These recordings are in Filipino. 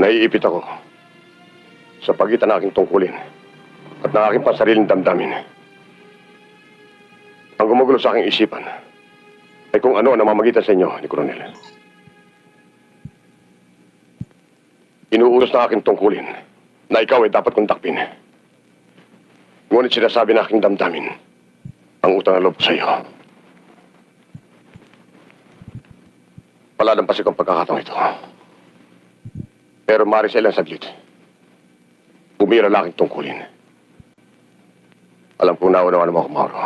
Naiipit ako sa pagitan ng aking tungkulin at ng aking pansariling damdamin. Ang gumugulo sa aking isipan ay kung ano ang namamagitan sa inyo ni Coronel. Inuutos ng aking tungkulin na ikaw ay dapat kong takpin. Ngunit sinasabi ng aking damdamin ang utang na loob sa iyo. Palalampasin ko ang pagkakataong ito. Pero mari sa ilang saglit. Bumira lang aking tungkulin. Alam kong naunawa mo ako, Mauro.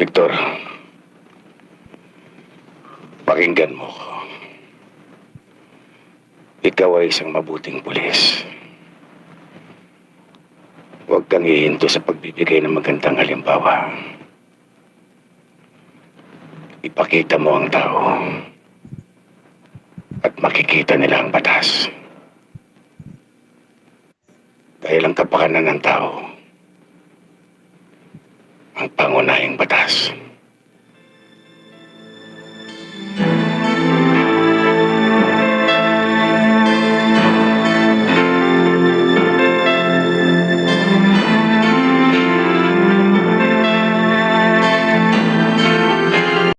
Victor, pakinggan mo ko. Ikaw ay isang mabuting pulis. Huwag kang hihinto sa pagbibigay ng magandang halimbawa. Ipakita mo ang tao at makikita nila ang batas. Dahil ang kapakanan ng tao ang pangunahing batas.